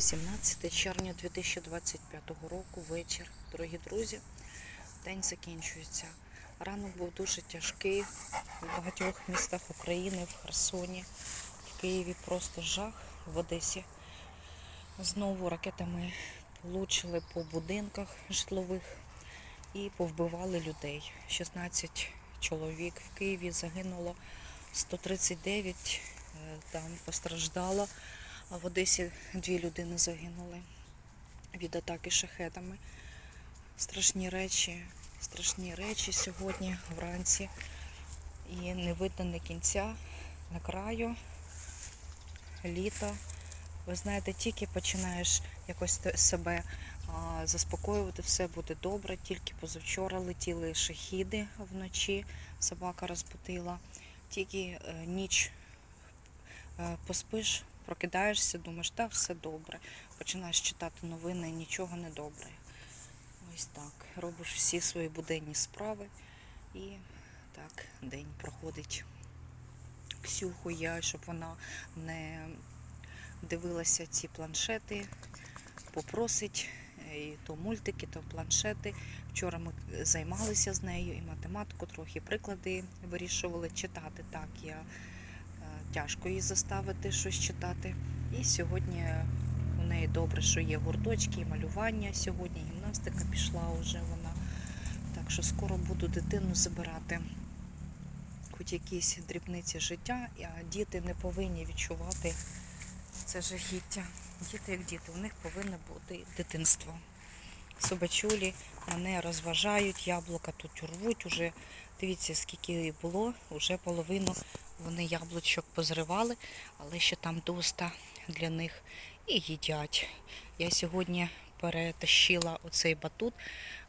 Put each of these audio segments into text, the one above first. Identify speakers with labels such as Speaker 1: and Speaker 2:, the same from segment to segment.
Speaker 1: 17 червня 2025 року, вечір. Дорогі друзі, день закінчується. Ранок був дуже тяжкий в багатьох містах України, в Херсоні, в Києві просто жах, в Одесі. Знову ракетами влучили по будинках житлових і повбивали людей. 16 чоловік в Києві загинуло, 139 е, там постраждало. А в Одесі дві людини загинули від атаки шахетами. Страшні речі, страшні речі сьогодні вранці. І не видно ні кінця, на краю літа. Ви знаєте, тільки починаєш якось себе заспокоювати, все буде добре. Тільки позавчора летіли шахіди вночі, собака розбудила. Тільки е, ніч е, поспиш, прокидаєшся, думаєш, так, все добре. Починаєш читати новини, нічого не добре. Ось так. Робиш всі свої буденні справи і так день проходить. Ксюху я, щоб вона не дивилася ці планшети, попросить е, і то мультики, то планшети. Вчора ми займалися з нею і математику, трохи приклади вирішували читати. Так, я тяжко її заставити щось читати. І сьогодні у неї добре, що є гурточки, і малювання. Сьогодні гімнастика пішла вже вона. Так що скоро буду дитину забирати. Хоч якісь дрібниці життя, а діти не повинні відчувати це жахіття. Діти як діти, у них повинно бути дитинство. Собачулі мене розважають, яблука тут рвуть. Уже дивіться, скільки було, вже половину вони яблучок позривали, але ще там доста для них і їдять. Я сьогодні перетащила оцей батут,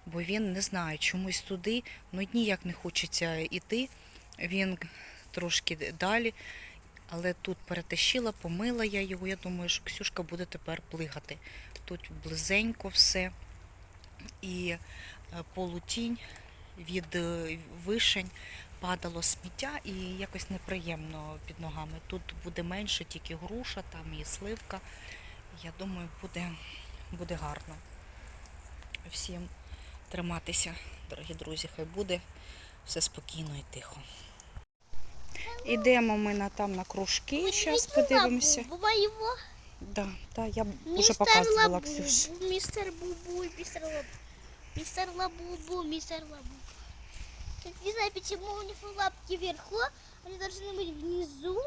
Speaker 1: бо він не знаю, чомусь туди, ну ніяк не хочеться йти. Він трошки далі, але тут перетащила, помила я його. Я думаю, що Ксюшка буде тепер плигати. Тут близенько все і е, полутінь від е, вишень падало сміття і якось неприємно під ногами. Тут буде менше, тільки груша, там і сливка. Я думаю, буде, буде гарно. Всім триматися, дорогі друзі, хай буде все спокійно і тихо. Ідемо ми на там на кружки, зараз подивимося. Да, да, я вже показувала Ксюш.
Speaker 2: мистер Бубу, мистер Лабубу, мистер Лабубу, мистер Лабубу. Я Не знаю, почему у него лапки вверху, они должны быть внизу.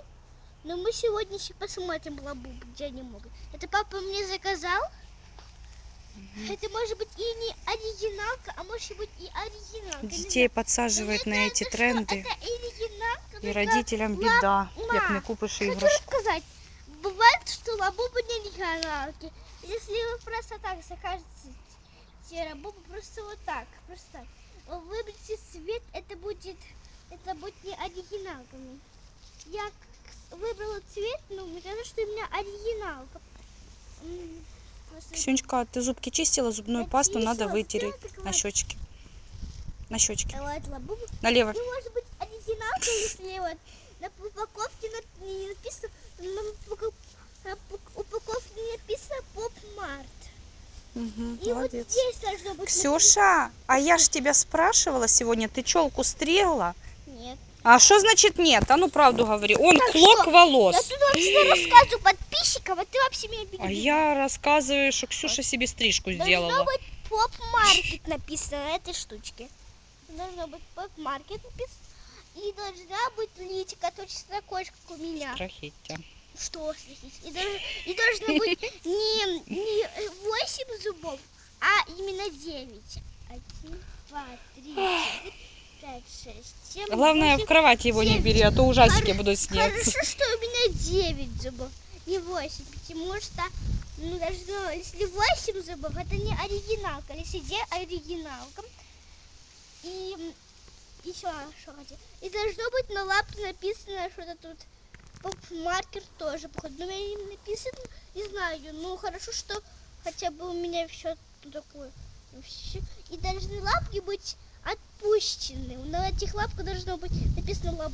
Speaker 2: Но мы сегодня еще посмотрим Лабубу, где они могут. Это папа мне заказал. Это может быть и не оригиналка, а может быть и оригиналка. Не
Speaker 1: Дітей
Speaker 2: знаю.
Speaker 1: підсаджують
Speaker 2: Но
Speaker 1: на
Speaker 2: мне
Speaker 1: ці
Speaker 2: кажется,
Speaker 1: тренди,
Speaker 2: что Это оригиналка.
Speaker 1: і
Speaker 2: только
Speaker 1: родителям
Speaker 2: лап-
Speaker 1: біда, як не
Speaker 2: ма.
Speaker 1: купиш
Speaker 2: Хочу
Speaker 1: іграшку.
Speaker 2: сказать, бывает, что лабуба не оригиналки. Если вы просто так закажете лабубу, просто вот так, просто так. Вы Выберите цвет, это будет, это будет не оригиналками. Я выбрала цвет, но мне кажется, что у меня оригиналка. Просто
Speaker 1: Ксюнечка, ти зубки чистила, зубную пасту
Speaker 2: Начистила,
Speaker 1: надо вытереть на
Speaker 2: вот.
Speaker 1: щечки. На
Speaker 2: лабубу.
Speaker 1: Налево.
Speaker 2: Ну, может быть, оригиналка, если вот на упаковке не написано, на упако- на упак- упаковке не написано Поп Март.
Speaker 1: Угу,
Speaker 2: И вот здесь должно быть
Speaker 1: Ксюша, а я ж тебя спрашивала сегодня, ты челку стригла?
Speaker 2: Нет.
Speaker 1: А что значит нет? А ну правду говори. Он
Speaker 2: Так
Speaker 1: клок
Speaker 2: что?
Speaker 1: волос.
Speaker 2: Я тут вообще рассказываю подписчикам, а ты вообще меня
Speaker 1: А я рассказываю, что Ксюша себе стрижку
Speaker 2: Должно
Speaker 1: сделала.
Speaker 2: быть Поп Маркет написано на этой штучке. Должно быть Поп Маркет написано. И должна быть личика точно такой же, как у меня.
Speaker 1: Страхиття.
Speaker 2: Что? И, долж- и должно быть не, не 8 зубов, а именно 9. Один, два, три, четыре, пять, шесть, семь,
Speaker 1: Главное, в
Speaker 2: восемь.
Speaker 1: кровать его не
Speaker 2: девять.
Speaker 1: бери, а то ужастики
Speaker 2: Хорошо-
Speaker 1: будут сняться.
Speaker 2: Хорошо, что у меня 9 зубов, не 8, потому что, ну, должно, если 8 зубов, это не оригиналка, если 9 оригиналка. И еще что хотел. И должно быть на лапке написано что-то тут. Поп-маркер тоже, походу. Но я не написано, не знаю. Ну, хорошо, что хотя бы у меня все такое. И должны лапки быть отпущены. На этих лапках должно быть написано лап...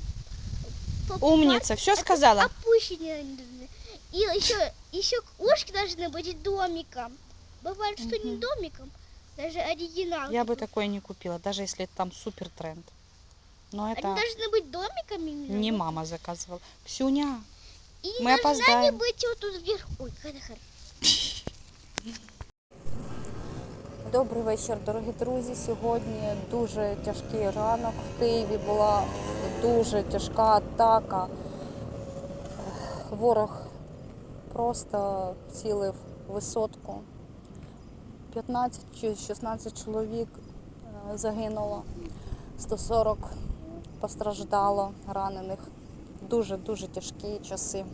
Speaker 1: Умница, все сказала?
Speaker 2: Они должны. И еще еще ушки должны быть домиком. Бывает, что не
Speaker 1: Мгм.
Speaker 2: домиком, даже оригинал.
Speaker 1: Я бы такое не купила, даже если там супер тренд. Но
Speaker 2: Они
Speaker 1: это
Speaker 2: должны быть домиками. именно.
Speaker 1: не мама заказывала. Ксюня,
Speaker 2: И
Speaker 1: мы
Speaker 2: не должна
Speaker 1: опоздаем.
Speaker 2: не быть вот тут вверху. Ой, какая хорошая.
Speaker 1: Добрий вечір, дорогі друзі. Сьогодні дуже тяжкий ранок. В Києві була дуже тяжка атака. Ворог просто цілив висотку. 15 чи 16 чоловік е, загинуло, 140 постраждало ранених. Дуже дуже тяжкі часи.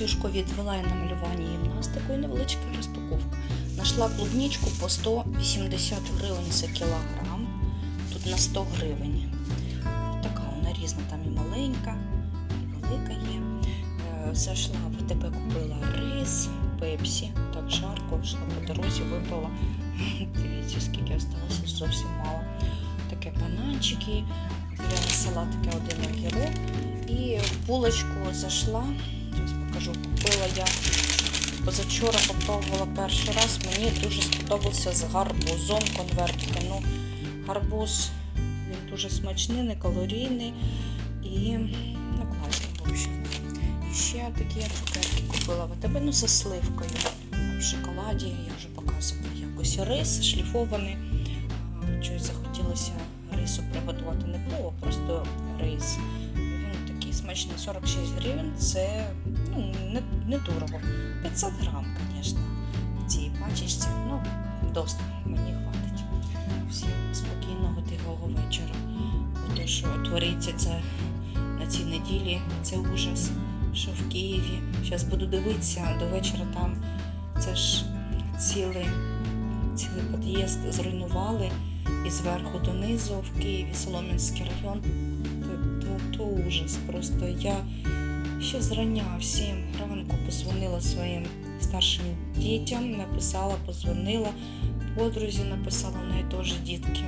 Speaker 1: Ксюшку відвела я на малювання гімнастику і невеличка розпаковка. Нашла клубничку по 180 гривень за кілограм. Тут на 100 гривень. Така вона різна, там і маленька, і велика є. Е, Зайшла в АТБ, купила рис, пепсі. Так жарко, йшла по дорозі, випила. Дивіться, скільки осталося, зовсім мало. Таке бананчики, для салатики один огірок. І булочку зайшла. Покажу, купила я позавчора попробувала перший раз. Мені дуже сподобався з гарбузом конвертики. Ну, гарбуз він дуже смачний, не калорійний і ну, класний, в общем. І ще такі цукерки купила в тебе, ну, за сливкою. В шоколаді я вже показувала якось рис шліфований. А, Щось захотілося рису приготувати не плов, а просто рис. Смачний 46 гривень. Це ну, не, не дорого. 500 грам, звісно, в цій пачечці. Ну, досить мені хватить. Всім спокійного тихого вечора. Бо то, що твориться це на цій неділі, це ужас, що в Києві. Зараз буду дивитися до вечора там. Це ж цілий, цілий під'їзд зруйнували і зверху донизу в Києві, Солом'янський район. То, то, ужас. Просто я ще зрання всім ранку позвонила своїм старшим дітям, написала, позвонила, подрузі написала, в неї теж дітки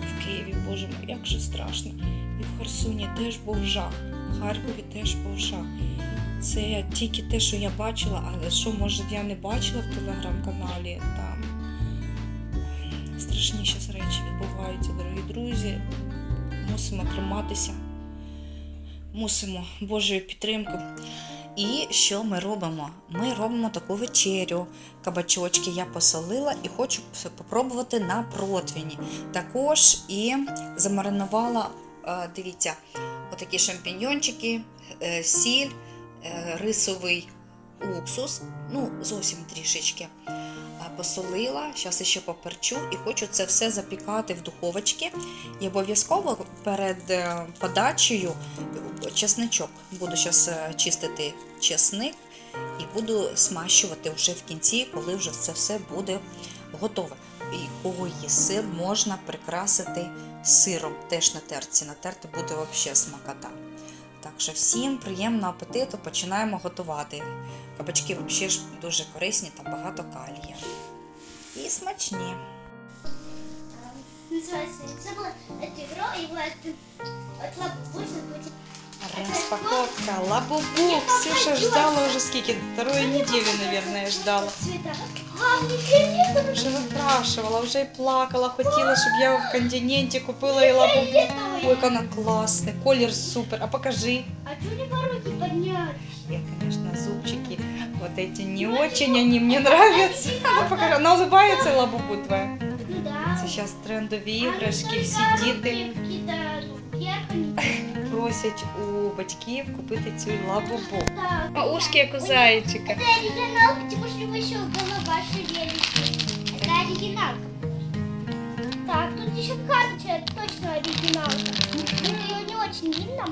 Speaker 1: в Києві. Боже мій, як же страшно. І в Херсоні теж був жах, в Харкові теж був жах. Це тільки те, що я бачила, але що, може, я не бачила в телеграм-каналі там. Страшні зараз речі відбуваються, дорогі друзі. Мусимо триматися мусимо Божою підтримкою. І що ми робимо? Ми робимо таку вечерю. Кабачочки я посолила і хочу спробувати на противні. Також і замаринувала, е, дивіться, отакі шампіньйончики, е, сіль, е, рисовий уксус, ну, зовсім трішечки. Е, Посолила, зараз ще поперчу і хочу це все запікати в духовочці. І обов'язково перед е, подачею чесничок. Буду зараз чистити чесник і буду смащувати вже в кінці, коли вже це все буде готове. І є сир, можна прикрасити сиром теж на терці. На терти буде взагалі смакота. Так що всім приємного апетиту, починаємо готувати. Кабачки взагалі ж дуже корисні та багато калія. І смачні.
Speaker 2: Называется, это было это игра, и вот от лапы будет.
Speaker 1: Розпаковка, лабубу. Ксюша ждала уже скільки? Вторую неделю, наверное, ждала.
Speaker 2: Цвета. А, мне фиолетовый.
Speaker 1: Вже випрашувала, вже й плакала, хотіла, щоб я в континенті купила і лабубу. Ой,
Speaker 2: Фиолетовый.
Speaker 1: як вона класна, колір супер. А покажи.
Speaker 2: А что не по руки поднять?
Speaker 1: Я, конечно, зубчики вот эти не очень, они мне нравятся. Ну, покажи, она улыбается лабубу твоя.
Speaker 2: Ну да.
Speaker 1: Це зараз трендові
Speaker 2: А ну,
Speaker 1: іграшки,
Speaker 2: только
Speaker 1: всі
Speaker 2: руки
Speaker 1: діти
Speaker 2: какие-то, ну, вверх они.
Speaker 1: просять у батьків купити цю лабубу.
Speaker 2: Так.
Speaker 1: А ушки як у зайчика.
Speaker 2: Это оригинал, потому что его еще голова шевелится. Это оригиналка. Так, тут еще карточка, это точно оригиналка. Это ее не очень видно.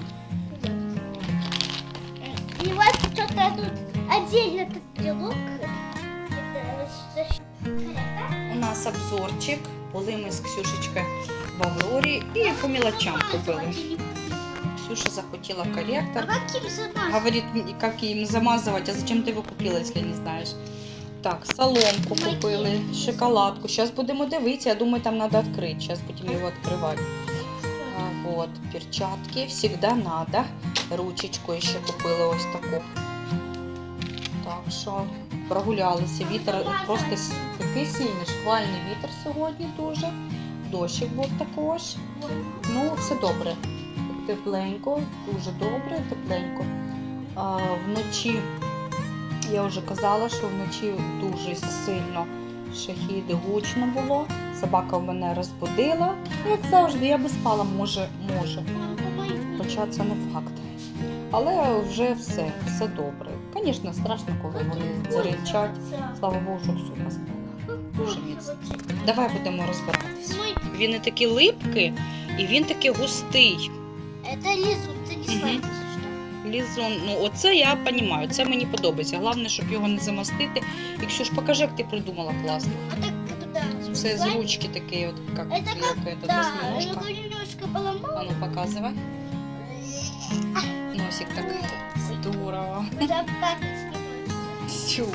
Speaker 2: И вот что-то тут отдельно тут белок. Это защ- это.
Speaker 1: У нас обзорчик. Були ми з Ксюшечкою в Аврорі і по мілочам купили. Ксюша захотела
Speaker 2: А как им замазать?
Speaker 1: Говорит, как им замазывать, а зачем ты его купила, если не знаешь? Так, соломку купили, шоколадку. Зараз будемо дивитися, я думаю, там треба відкрити. Зараз будемо його відкривати. А, вот, перчатки всегда надо. Ручечку ще купили ось таку. Так що прогулялися. Вітер просто такий сильний, шквальний вітер сьогодні дуже. Дощик був також. Ну, все добре. Тепленько, дуже добре, тепленько. А, вночі я вже казала, що вночі дуже сильно шахіди гучно було. Собака в мене розбудила. Як завжди, я би спала, може, може. Хоча це не факт. Але вже все, все добре. Звісно, страшно, коли вони заричать. Слава Богу, що Ксюха спала. Дуже міцно. Давай будемо розбиратися. Він не такий липкий і він такий густий.
Speaker 2: это лизун, это не
Speaker 1: Мгм.
Speaker 2: сладкий, что?
Speaker 1: Лізон, ну оце я розумію, це мені подобається. Головне, щоб його не замастити. І Ксюш, покажи, як ти придумала класно.
Speaker 2: А так, туда.
Speaker 1: Все з
Speaker 2: сладкий.
Speaker 1: ручки такі, от як,
Speaker 2: Это как,
Speaker 1: як это,
Speaker 2: да,
Speaker 1: восьминожка.
Speaker 2: ну немножко поломал.
Speaker 1: А ну показывай. Носик так здорово.
Speaker 2: Да, как это снимается?
Speaker 1: Тю.